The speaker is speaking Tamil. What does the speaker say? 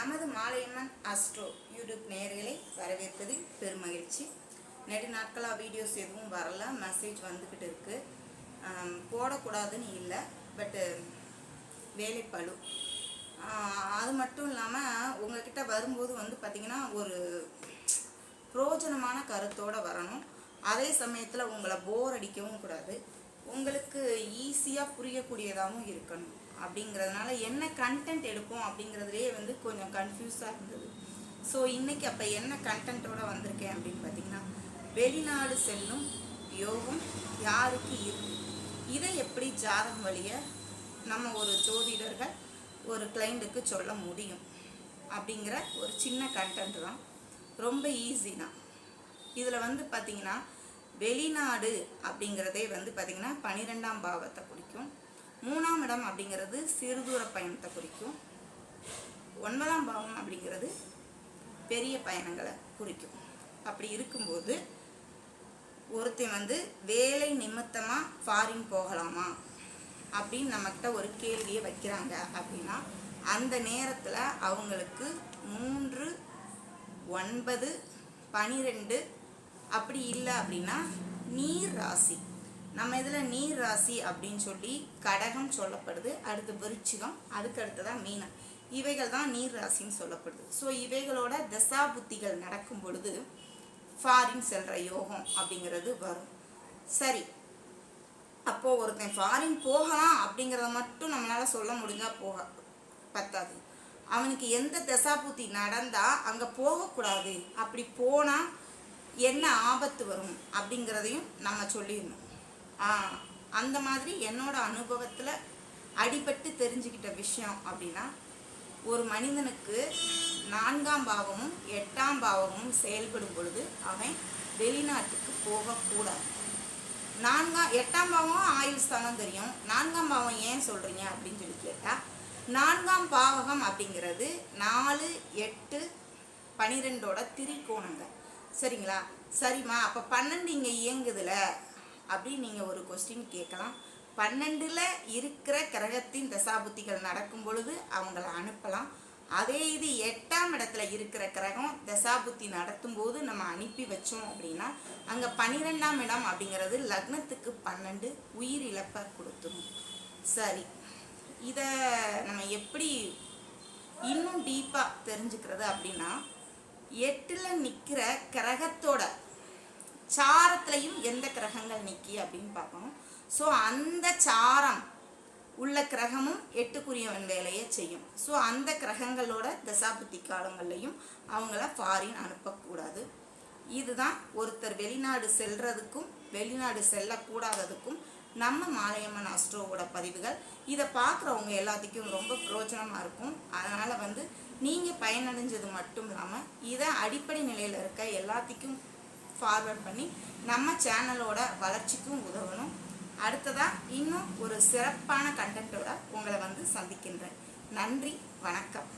நமது மாலையம்மன் அஸ்ட்ரோ யூடியூப் நேர்களை வரவேற்பதில் பெருமகிழ்ச்சி. நெடு நாட்களாக வீடியோஸ் எதுவும் வரல மெசேஜ் வந்துக்கிட்டு இருக்குது போடக்கூடாதுன்னு இல்லை பட்டு வேலைப்பழு அது மட்டும் இல்லாமல் உங்ககிட்ட வரும்போது வந்து பார்த்திங்கன்னா ஒரு புரோஜனமான கருத்தோடு வரணும். அதே சமயத்தில் உங்களை போர் அடிக்கவும் கூடாது. உங்களுக்கு ஈஸியாக புரியக்கூடியதாகவும் இருக்கணும். அப்படிங்கிறதுனால என்ன கண்டென்ட் எடுப்போம் அப்படிங்கிறதுலேயே வந்து கொஞ்சம் கன்ஃபியூஸாக இருந்தது. ஸோ இன்னைக்கு அப்போ என்ன கண்டென்ட்டோட வந்திருக்கேன் அப்படின்னு பார்த்தீங்கன்னா வெளிநாடு செல்லும் யோகம் யாருக்கு இருக்கு? இதை எப்படி ஜாதகம் வழிய நம்ம ஒரு ஜோதிடர்கள் ஒரு கிளைண்ட்டுக்கு சொல்ல முடியும்? அப்படிங்கிற ஒரு சின்ன கண்டென்ட் தான். ரொம்ப ஈஸி தான். இதில் வந்து பார்த்தீங்கன்னா வெளிநாடு அப்படிங்கிறதே வந்து பார்த்தீங்கன்னா பனிரெண்டாம் பாவத்தை பிடிக்கும் மூணாம் இடம் அப்படிங்கிறது சிறுதூர பயணத்தை குறிக்கும். ஒன்பதாம் பாவம் அப்படிங்கிறது பெரிய பயணங்களை குறிக்கும். அப்படி இருக்கும்போது ஒருத்தன் வந்து வேலை நிமித்தமாக ஃபாரின் போகலாமா அப்படின்னு நம்மக்கிட்ட ஒரு கேள்வியை வைக்கிறாங்க அப்படின்னா அந்த நேரத்தில் அவங்களுக்கு மூன்று ஒன்பது பனிரெண்டு அப்படி இல்லை அப்படின்னா நீர் ராசி. நம்ம இதில் நீர் ராசி அப்படின்னு சொல்லி கடகம் சொல்லப்படுது அடுத்து விருச்சிகம் அதுக்கு அடுத்ததான் மீனம். இவைகள் தான் நீர் ராசின்னு சொல்லப்படுது. ஸோ இவைகளோட தசா புத்திகள் நடக்கும் பொழுது ஃபாரின் செல்கிற யோகம் அப்படிங்கிறது வரும். சரி. அப்போ ஒருத்தன் ஃபாரின் போகலாம் அப்படிங்கிறத மட்டும் நம்மளால் சொல்ல முடிஞ்சால் போக பத்தாது. அவனுக்கு எந்த தசாபுத்தி நடந்தால் அங்கே போகக்கூடாது. அப்படி போனால் என்ன ஆபத்து வரும் அப்படிங்கிறதையும் நம்ம சொல்லிடணும். அந்த மாதிரி என்னோட அனுபவத்தில் அடிபட்டு தெரிஞ்சுக்கிட்ட விஷயம் அப்படின்னா ஒரு மனிதனுக்கு நான்காம் பாவமும் எட்டாம் பாவமும் செயல்படும் பொழுது அவன் வெளிநாட்டுக்கு போகக்கூடாது நான்காம் எட்டாம் பாவம் ஆயுள் ஸ்தானம் தெரியும். நான்காம் பாவம் ஏன் சொல்கிறீங்க அப்படின்னு சொல்லி கேட்டால் நான்காம் பாவகம் அப்படிங்கிறது நாலு எட்டு பனிரெண்டோட திரிகோணங்கள். சரிங்களா? சரிம்மா அப்போ பன்னெண்டு இங்கே இயங்குதுல. அப்படின்னு நீங்கள் ஒரு கொஸ்டின் கேட்கலாம். பன்னெண்டில் இருக்கிற கிரகத்தின் தசாபுத்திகள் நடக்கும் பொழுது அவங்கள அனுப்பலாம். அதே இது எட்டாம் இடத்துல இருக்கிற கிரகம் தசாபுத்தி நடத்தும் போது நம்ம அனுப்பி வச்சோம் அப்படின்னா அங்கே பன்னிரெண்டாம் இடம் அப்படிங்கிறது லக்னத்துக்கு பன்னெண்டு உயிர் இழப்பை கொடுத்துரும். சரி. இதை நம்ம எப்படி இன்னும் டீப்பாக தெரிஞ்சுக்கிறது அப்படின்னா எட்டில் நிற்கிற கிரகத்தோட சாரத்துலையும் எந்த கிரகங்கள் நிற்கி அப்படின்னு பார்க்கணும். ஸோ அந்த சாரம் உள்ள கிரகமும் எட்டுக்குரியவன் வேலையை செய்யும். ஸோ அந்த கிரகங்களோட தசாபுத்தி காலங்கள்லையும் அவங்கள ஃபாரின் அனுப்பக்கூடாது. இதுதான் ஒருத்தர் வெளிநாடு செல்றதுக்கும் வெளிநாடு செல்லக்கூடாததுக்கும் நம்ம மாலையம்மன் அஸ்ட்ரோவோட பதிவுகள். இதை பார்க்குறவங்க எல்லாத்துக்கும் ரொம்ப பிரோஜனமாக இருக்கும். அதனால் வந்து நீங்கள் பயனடைஞ்சது மட்டும் இல்லாமல் இதை அடிப்படை நிலையில் இருக்க எல்லாத்துக்கும் ஃபார்வர்ட் பண்ணி நம்ம சேனலோட வளர்ச்சிக்கும் உதவணும். அடுத்ததாக இன்னும் ஒரு சிறப்பான கண்டென்ட்டோட உங்களை வந்து சந்திக்கின்றேன். நன்றி வணக்கம்.